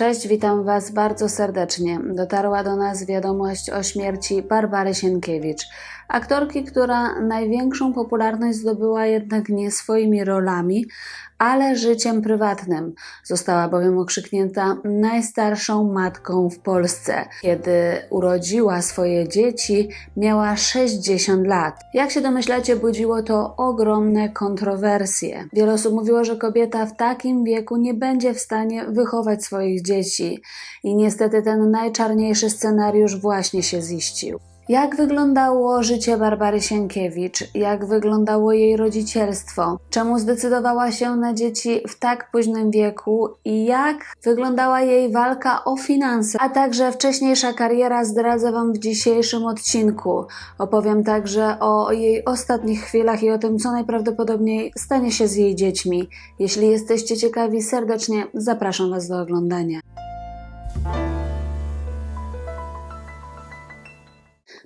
Cześć, witam Was bardzo serdecznie. Dotarła do nas wiadomość o śmierci Barbary Sienkiewicz, aktorki, która największą popularność zdobyła jednak nie swoimi rolami, ale życiem prywatnym. Została bowiem okrzyknięta najstarszą matką w Polsce. Kiedy urodziła swoje dzieci, miała 60 lat. Jak się domyślacie, budziło to ogromne kontrowersje. Wiele osób mówiło, że kobieta w takim wieku nie będzie w stanie wychować swoich dzieci. I niestety ten najczarniejszy scenariusz właśnie się ziścił. Jak wyglądało życie Barbary Sienkiewicz? Jak wyglądało jej rodzicielstwo? Czemu zdecydowała się na dzieci w tak późnym wieku? I jak wyglądała jej walka o finanse? A także wcześniejsza kariera zdradzę Wam w dzisiejszym odcinku. Opowiem także o jej ostatnich chwilach i o tym, co najprawdopodobniej stanie się z jej dziećmi. Jeśli jesteście ciekawi, serdecznie zapraszam Was do oglądania.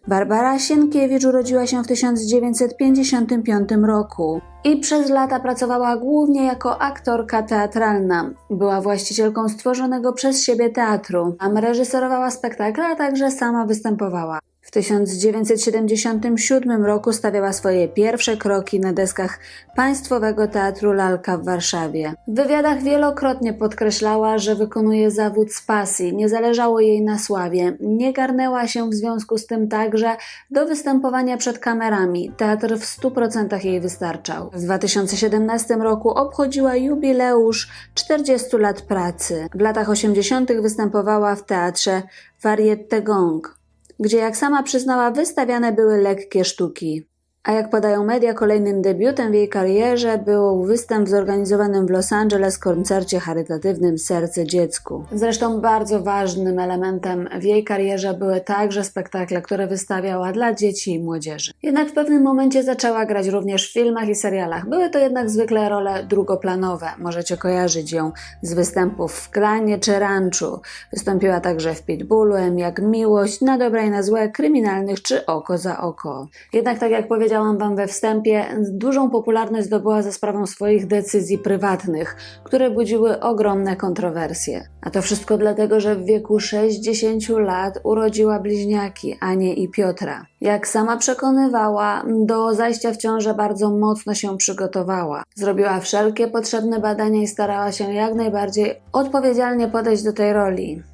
Barbara Sienkiewicz urodziła się w 1955 roku i przez lata pracowała głównie jako aktorka teatralna. Była właścicielką stworzonego przez siebie teatru. Tam reżyserowała spektakle, a także sama występowała. W 1977 roku stawiała swoje pierwsze kroki na deskach Państwowego Teatru Lalka w Warszawie. W wywiadach wielokrotnie podkreślała, że wykonuje zawód z pasji, nie zależało jej na sławie, nie garnęła się w związku z tym także do występowania przed kamerami. Teatr w 100% jej wystarczał. W 2017 roku obchodziła jubileusz 40 lat pracy. W latach 80. występowała w teatrze Variette Gong gdzie jak sama przyznała wystawiane były lekkie sztuki. A jak podają media, kolejnym debiutem w jej karierze był występ zorganizowanym w Los Angeles koncercie charytatywnym Serce Dziecku. Zresztą bardzo ważnym elementem w jej karierze były także spektakle, które wystawiała dla dzieci i młodzieży. Jednak w pewnym momencie zaczęła grać również w filmach i serialach. Były to jednak zwykle role drugoplanowe. Możecie kojarzyć ją z występów w Klanie czy Ranchu. Wystąpiła także w Pitbullu, jak Miłość, Na dobre i na złe, Kryminalnych czy Oko za oko. Jednak tak jak powiedziałam Wam we wstępie, dużą popularność zdobyła za sprawą swoich decyzji prywatnych, które budziły ogromne kontrowersje. A to wszystko dlatego, że w wieku 60 lat urodziła bliźniaki, Anię i Piotra. Jak sama przekonywała, do zajścia w ciążę bardzo mocno się przygotowała. Zrobiła wszelkie potrzebne badania i starała się jak najbardziej odpowiedzialnie podejść do tej roli.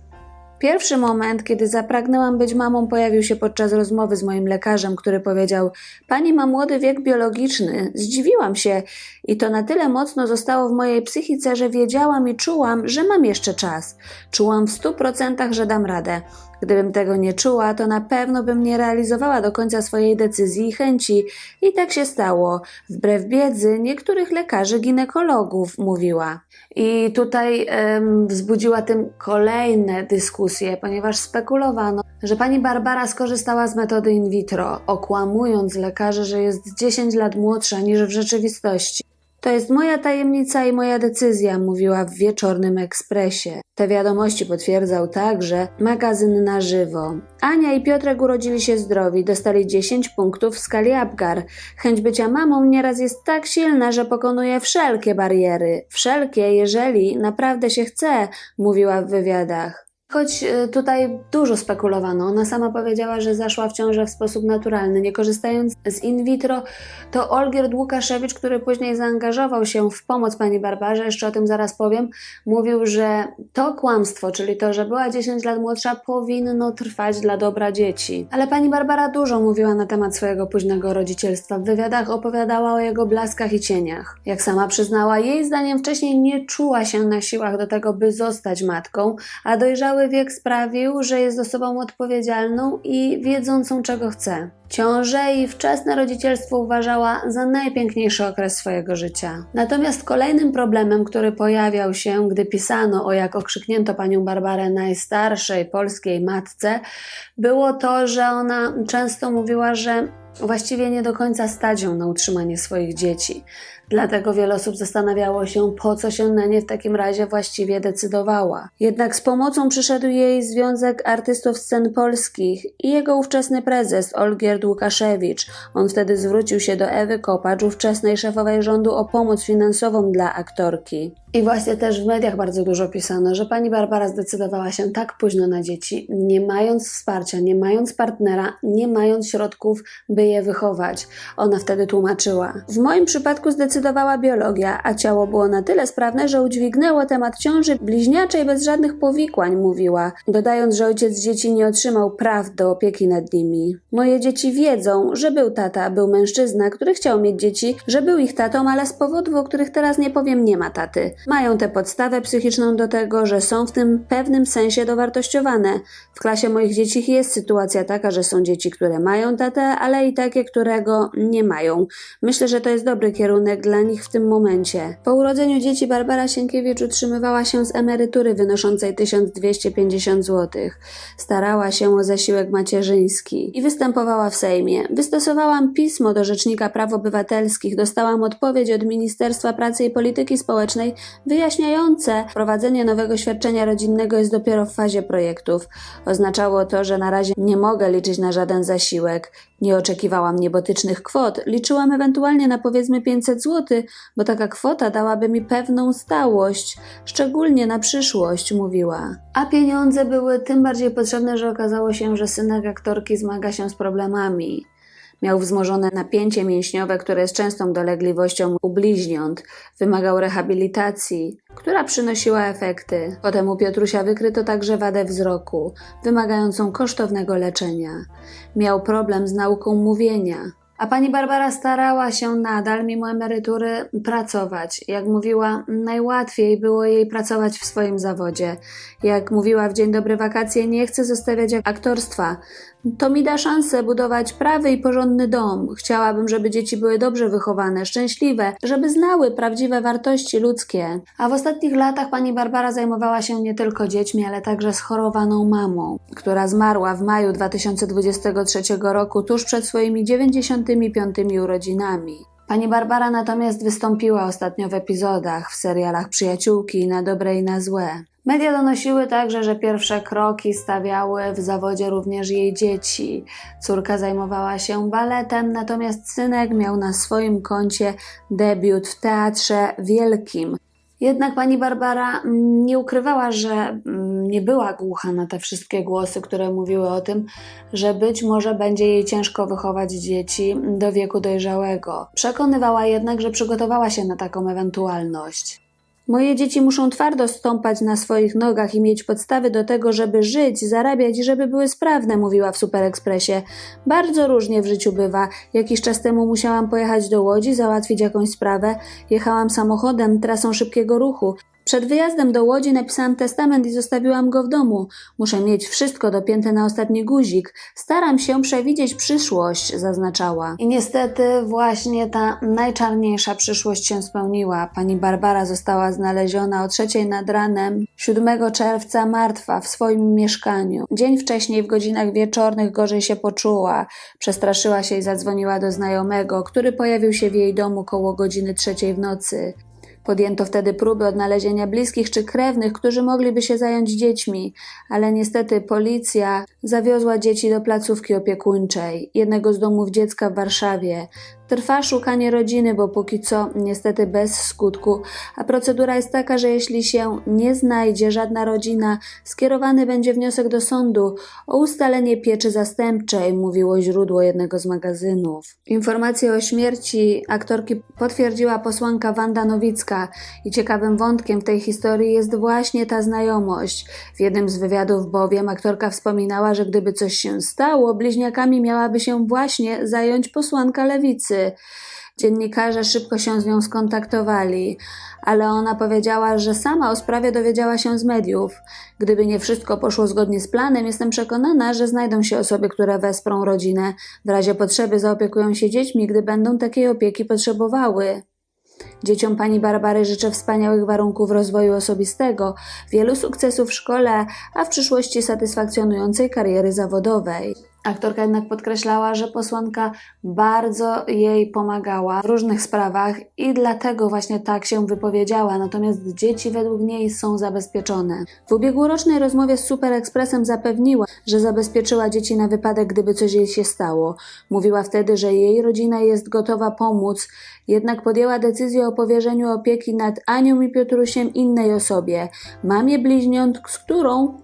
Pierwszy moment, kiedy zapragnęłam być mamą, pojawił się podczas rozmowy z moim lekarzem, który powiedział: Pani ma młody wiek biologiczny. Zdziwiłam się i to na tyle mocno zostało w mojej psychice, że wiedziałam i czułam, że mam jeszcze czas. Czułam w stu procentach, że dam radę. Gdybym tego nie czuła, to na pewno bym nie realizowała do końca swojej decyzji i chęci. I tak się stało. Wbrew wiedzy niektórych lekarzy ginekologów, mówiła. I tutaj em, wzbudziła tym kolejne dyskusje, ponieważ spekulowano, że pani Barbara skorzystała z metody in vitro, okłamując lekarzy, że jest 10 lat młodsza niż w rzeczywistości. To jest moja tajemnica i moja decyzja, mówiła w wieczornym ekspresie. Te wiadomości potwierdzał także magazyn na żywo. Ania i Piotrek urodzili się zdrowi, dostali 10 punktów w skali Apgar. Chęć bycia mamą nieraz jest tak silna, że pokonuje wszelkie bariery. Wszelkie, jeżeli naprawdę się chce, mówiła w wywiadach. Choć e, tutaj dużo spekulowano, ona sama powiedziała, że zaszła w ciążę w sposób naturalny, nie korzystając z in vitro, to Olgierd Łukaszewicz, który później zaangażował się w pomoc pani Barbarze, jeszcze o tym zaraz powiem, mówił, że to kłamstwo, czyli to, że była 10 lat młodsza, powinno trwać dla dobra dzieci. Ale pani Barbara dużo mówiła na temat swojego późnego rodzicielstwa. W wywiadach opowiadała o jego blaskach i cieniach. Jak sama przyznała, jej zdaniem wcześniej nie czuła się na siłach do tego, by zostać matką, a dojrzały Wiek sprawił, że jest osobą odpowiedzialną i wiedzącą, czego chce. Ciążę i wczesne rodzicielstwo uważała za najpiękniejszy okres swojego życia. Natomiast kolejnym problemem, który pojawiał się, gdy pisano o jak okrzyknięto panią Barbarę najstarszej polskiej matce, było to, że ona często mówiła, że właściwie nie do końca stać ją na utrzymanie swoich dzieci. Dlatego wiele osób zastanawiało się, po co się na nie w takim razie właściwie decydowała. Jednak z pomocą przyszedł jej Związek Artystów Scen Polskich i jego ówczesny prezes Olgierd Łukaszewicz. On wtedy zwrócił się do Ewy Kopacz, ówczesnej szefowej rządu, o pomoc finansową dla aktorki. I właśnie też w mediach bardzo dużo pisano, że pani Barbara zdecydowała się tak późno na dzieci, nie mając wsparcia, nie mając partnera, nie mając środków, by je wychować. Ona wtedy tłumaczyła. W moim przypadku zdecydowała biologia, a ciało było na tyle sprawne, że udźwignęło temat ciąży bliźniaczej bez żadnych powikłań, mówiła, dodając, że ojciec dzieci nie otrzymał praw do opieki nad nimi. Moje dzieci wiedzą, że był tata, był mężczyzna, który chciał mieć dzieci, że był ich tatą, ale z powodów, o których teraz nie powiem, nie ma taty. Mają tę podstawę psychiczną do tego, że są w tym pewnym sensie dowartościowane. W klasie moich dzieci jest sytuacja taka, że są dzieci, które mają tatę, ale i takie, którego nie mają. Myślę, że to jest dobry kierunek dla nich w tym momencie. Po urodzeniu dzieci Barbara Sienkiewicz utrzymywała się z emerytury wynoszącej 1250 zł. Starała się o zasiłek macierzyński i występowała w Sejmie. Wystosowałam pismo do Rzecznika Praw Obywatelskich, dostałam odpowiedź od Ministerstwa Pracy i Polityki Społecznej wyjaśniające, wprowadzenie nowego świadczenia rodzinnego jest dopiero w fazie projektów. Oznaczało to, że na razie nie mogę liczyć na żaden zasiłek. Nie oczekiwałam niebotycznych kwot, liczyłam ewentualnie na powiedzmy 500 zł, bo taka kwota dałaby mi pewną stałość, szczególnie na przyszłość, mówiła. A pieniądze były tym bardziej potrzebne, że okazało się, że synek aktorki zmaga się z problemami. Miał wzmożone napięcie mięśniowe, które jest częstą dolegliwością u bliźniąt. Wymagał rehabilitacji, która przynosiła efekty. Potem u Piotrusia wykryto także wadę wzroku, wymagającą kosztownego leczenia. Miał problem z nauką mówienia. A pani Barbara starała się nadal, mimo emerytury, pracować. Jak mówiła, najłatwiej było jej pracować w swoim zawodzie. Jak mówiła w Dzień Dobry Wakacje, nie chce zostawiać aktorstwa. To mi da szansę budować prawy i porządny dom. Chciałabym, żeby dzieci były dobrze wychowane, szczęśliwe, żeby znały prawdziwe wartości ludzkie. A w ostatnich latach pani Barbara zajmowała się nie tylko dziećmi, ale także schorowaną mamą, która zmarła w maju 2023 roku, tuż przed swoimi 95 urodzinami. Pani Barbara natomiast wystąpiła ostatnio w epizodach w serialach Przyjaciółki na dobre i na złe. Media donosiły także, że pierwsze kroki stawiały w zawodzie również jej dzieci. Córka zajmowała się baletem, natomiast synek miał na swoim koncie debiut w teatrze wielkim. Jednak pani Barbara mm, nie ukrywała, że mm, nie była głucha na te wszystkie głosy, które mówiły o tym, że być może będzie jej ciężko wychować dzieci do wieku dojrzałego. Przekonywała jednak, że przygotowała się na taką ewentualność. Moje dzieci muszą twardo stąpać na swoich nogach i mieć podstawy do tego, żeby żyć, zarabiać i żeby były sprawne, mówiła w Super Expressie. Bardzo różnie w życiu bywa. Jakiś czas temu musiałam pojechać do Łodzi, załatwić jakąś sprawę. Jechałam samochodem, trasą szybkiego ruchu. Przed wyjazdem do Łodzi napisałam testament i zostawiłam go w domu. Muszę mieć wszystko dopięte na ostatni guzik. Staram się przewidzieć przyszłość, zaznaczała. I niestety właśnie ta najczarniejsza przyszłość się spełniła. Pani Barbara została znaleziona o trzeciej nad ranem 7 czerwca martwa w swoim mieszkaniu. Dzień wcześniej w godzinach wieczornych gorzej się poczuła. Przestraszyła się i zadzwoniła do znajomego, który pojawił się w jej domu koło godziny trzeciej w nocy. Podjęto wtedy próby odnalezienia bliskich czy krewnych, którzy mogliby się zająć dziećmi, ale niestety policja zawiozła dzieci do placówki opiekuńczej, jednego z domów dziecka w Warszawie. Trwa szukanie rodziny, bo póki co niestety bez skutku, a procedura jest taka, że jeśli się nie znajdzie żadna rodzina, skierowany będzie wniosek do sądu o ustalenie pieczy zastępczej, mówiło źródło jednego z magazynów. Informację o śmierci aktorki potwierdziła posłanka Wanda Nowicka i ciekawym wątkiem w tej historii jest właśnie ta znajomość. W jednym z wywiadów bowiem aktorka wspominała, że gdyby coś się stało, bliźniakami miałaby się właśnie zająć posłanka lewicy. Dziennikarze szybko się z nią skontaktowali, ale ona powiedziała, że sama o sprawie dowiedziała się z mediów. Gdyby nie wszystko poszło zgodnie z planem, jestem przekonana, że znajdą się osoby, które wesprą rodzinę. W razie potrzeby zaopiekują się dziećmi, gdy będą takiej opieki potrzebowały. Dzieciom pani Barbary życzę wspaniałych warunków rozwoju osobistego, wielu sukcesów w szkole, a w przyszłości satysfakcjonującej kariery zawodowej. Aktorka jednak podkreślała, że posłanka bardzo jej pomagała w różnych sprawach i dlatego właśnie tak się wypowiedziała, natomiast dzieci według niej są zabezpieczone. W ubiegłorocznej rozmowie z Super Expressem zapewniła, że zabezpieczyła dzieci na wypadek, gdyby coś jej się stało. Mówiła wtedy, że jej rodzina jest gotowa pomóc, jednak podjęła decyzję o powierzeniu opieki nad Anią i Piotrusiem innej osobie, mamie bliźniąt, z którą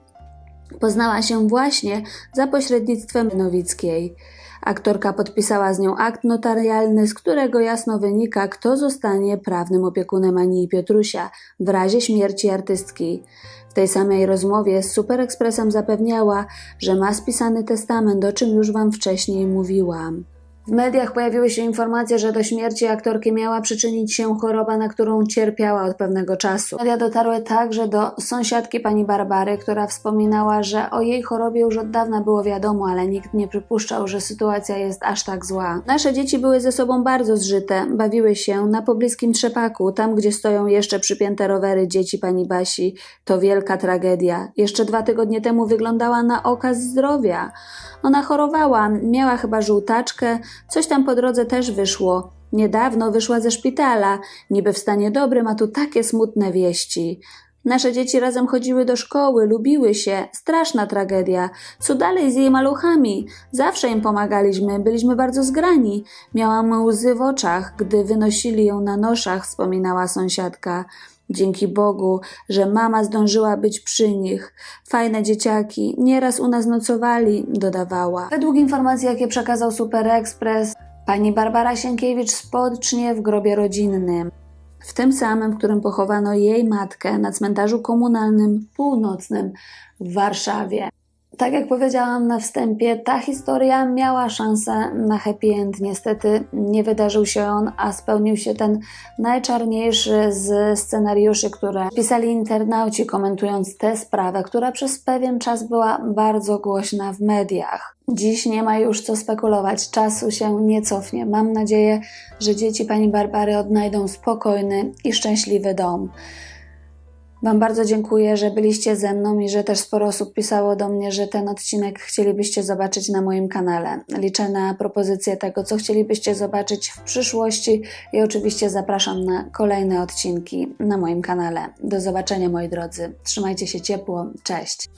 Poznała się właśnie za pośrednictwem Nowickiej. Aktorka podpisała z nią akt notarialny, z którego jasno wynika, kto zostanie prawnym opiekunem Ani i Piotrusia w razie śmierci artystki. W tej samej rozmowie z Super Expressem zapewniała, że ma spisany testament, o czym już Wam wcześniej mówiłam. W mediach pojawiły się informacje, że do śmierci aktorki miała przyczynić się choroba, na którą cierpiała od pewnego czasu. Media dotarły także do sąsiadki pani Barbary, która wspominała, że o jej chorobie już od dawna było wiadomo, ale nikt nie przypuszczał, że sytuacja jest aż tak zła. Nasze dzieci były ze sobą bardzo zżyte, bawiły się na pobliskim trzepaku, tam gdzie stoją jeszcze przypięte rowery dzieci pani Basi. To wielka tragedia. Jeszcze dwa tygodnie temu wyglądała na okaz zdrowia. Ona chorowała, miała chyba żółtaczkę, coś tam po drodze też wyszło. Niedawno wyszła ze szpitala, niby w stanie dobrym, a tu takie smutne wieści. Nasze dzieci razem chodziły do szkoły, lubiły się. Straszna tragedia. Co dalej z jej maluchami? Zawsze im pomagaliśmy, byliśmy bardzo zgrani. Miałam łzy w oczach, gdy wynosili ją na noszach, wspominała sąsiadka. Dzięki Bogu, że mama zdążyła być przy nich. Fajne dzieciaki, nieraz u nas nocowali, dodawała. Według informacji, jakie przekazał Super Express, pani Barbara Sienkiewicz spocznie w grobie rodzinnym. W tym samym, w którym pochowano jej matkę na cmentarzu komunalnym północnym w Warszawie. Tak jak powiedziałam na wstępie, ta historia miała szansę na happy end. Niestety nie wydarzył się on, a spełnił się ten najczarniejszy z scenariuszy, które pisali internauci, komentując tę sprawę, która przez pewien czas była bardzo głośna w mediach. Dziś nie ma już co spekulować, czasu się nie cofnie. Mam nadzieję, że dzieci pani Barbary odnajdą spokojny i szczęśliwy dom. Wam bardzo dziękuję, że byliście ze mną i że też sporo osób pisało do mnie, że ten odcinek chcielibyście zobaczyć na moim kanale. Liczę na propozycję tego, co chcielibyście zobaczyć w przyszłości i oczywiście zapraszam na kolejne odcinki na moim kanale. Do zobaczenia moi drodzy. Trzymajcie się ciepło. Cześć.